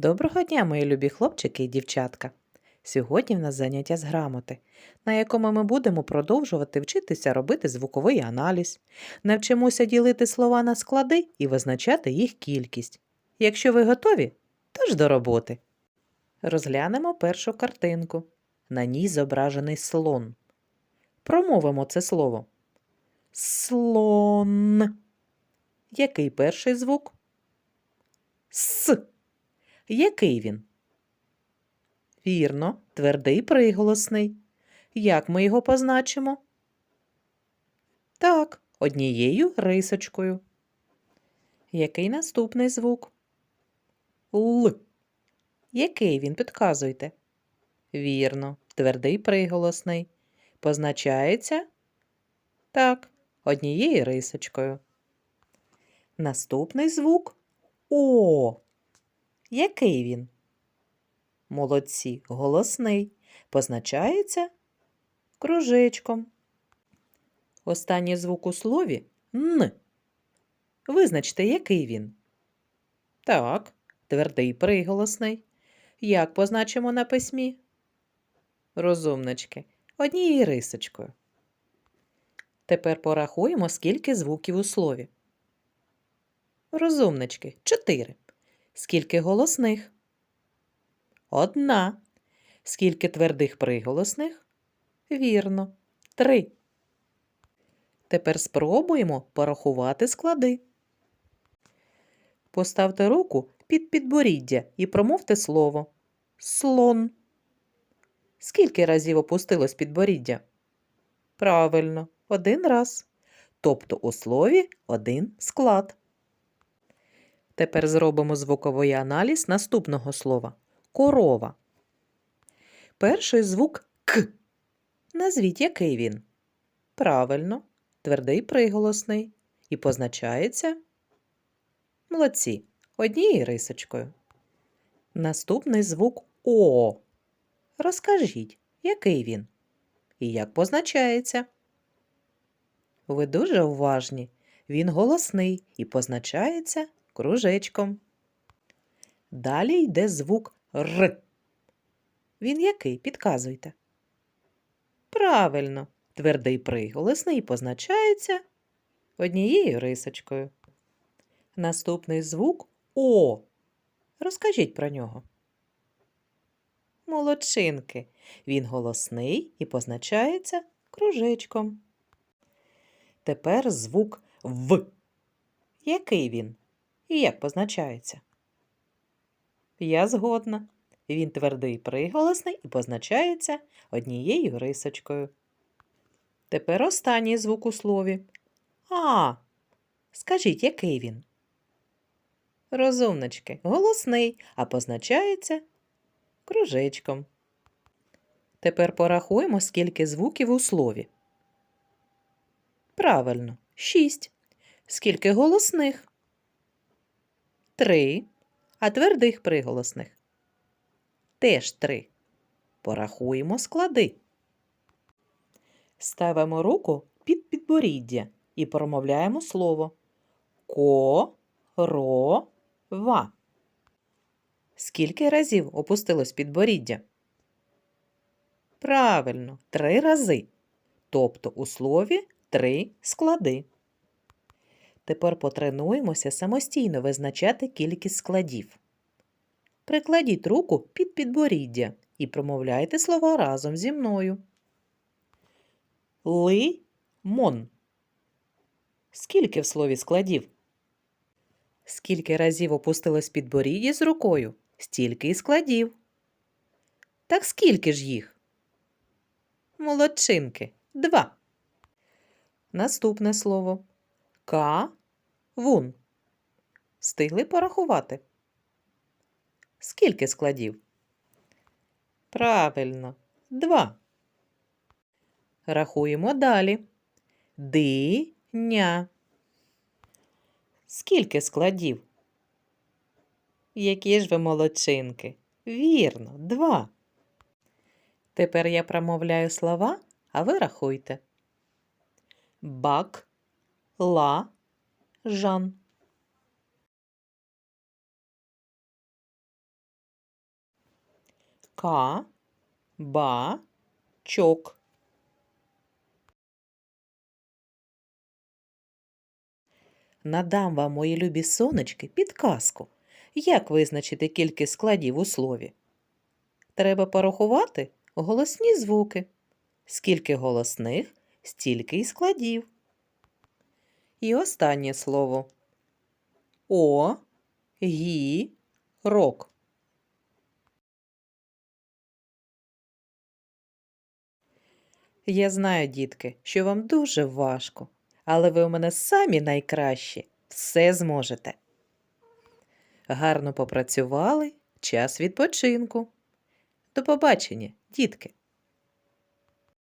Доброго дня, мої любі хлопчики і дівчатка! Сьогодні в нас заняття з грамоти, на якому ми будемо продовжувати вчитися робити звуковий аналіз, навчимося ділити слова на склади і визначати їх кількість. Якщо ви готові, то ж до роботи. Розглянемо першу картинку. На ній зображений слон. Промовимо це слово. Слон. Який перший звук? С. Який він? Вірно, твердий приголосний. Як ми його позначимо? Так, однією рисочкою. Який наступний звук? Л. Який він підказуйте? Вірно, твердий приголосний. Позначається? Так, однією рисочкою. Наступний звук О. Який він? Молодці, голосний. Позначається кружечком. Останній звук у слові Н. Визначте, який він. Так, твердий приголосний. Як позначимо на письмі? Розумнички, однією рисочкою. Тепер порахуємо, скільки звуків у слові. Розумнички, чотири. Скільки голосних? Одна. Скільки твердих приголосних? Вірно. Три. Тепер спробуємо порахувати склади. Поставте руку під підборіддя і промовте слово слон. Скільки разів опустилось підборіддя? Правильно, один раз. Тобто у слові один склад. Тепер зробимо звуковий аналіз наступного слова корова. Перший звук К. Назвіть, який він. Правильно, твердий приголосний. І позначається молодці однією рисочкою. Наступний звук О. Розкажіть, який він і як позначається. Ви дуже уважні. Він голосний і позначається кружечком. Далі йде звук Р. Він який? Підказуйте. Правильно, твердий приголосний позначається однією рисочкою. Наступний звук О. Розкажіть про нього. Молодчинки. Він голосний і позначається кружечком. Тепер звук В. Який він? І як позначається? Я згодна. Він твердий приголосний і позначається однією рисочкою. Тепер останній звук у слові. А. Скажіть, який він? Розумнички, голосний, а позначається кружечком. Тепер порахуємо, скільки звуків у слові. Правильно, шість. Скільки голосних? Три. А твердих приголосних? Теж три. Порахуємо склади. Ставимо руку під підборіддя і промовляємо слово ко-ро-ва. Скільки разів опустилось підборіддя? Правильно, три рази. Тобто у слові три склади. Тепер потренуємося самостійно визначати кількість складів. Прикладіть руку під підборіддя і промовляйте слова разом зі мною. Ли-мон. Скільки в слові складів? Скільки разів опустилось підборіддя з рукою, стільки і складів. Так скільки ж їх? Молодчинки. Два. Наступне слово. Ка-вун. Встигли порахувати? Скільки складів? Правильно, два. Рахуємо далі. Ди-ня. Скільки складів? Які ж ви молодчинки? Вірно, два. Тепер я промовляю слова, а ви рахуйте. Бак, ла, жан. Ка, ба, чок. Надам вам, мої любі сонечки, підказку. Як визначити кількість складів у слові? Треба порахувати голосні звуки. Скільки голосних, стільки й складів. І останнє слово. О, гі, рок. Я знаю, дітки, що вам дуже важко, але ви у мене самі найкращі. Все зможете. Гарно попрацювали, час відпочинку. До побачення, дітки!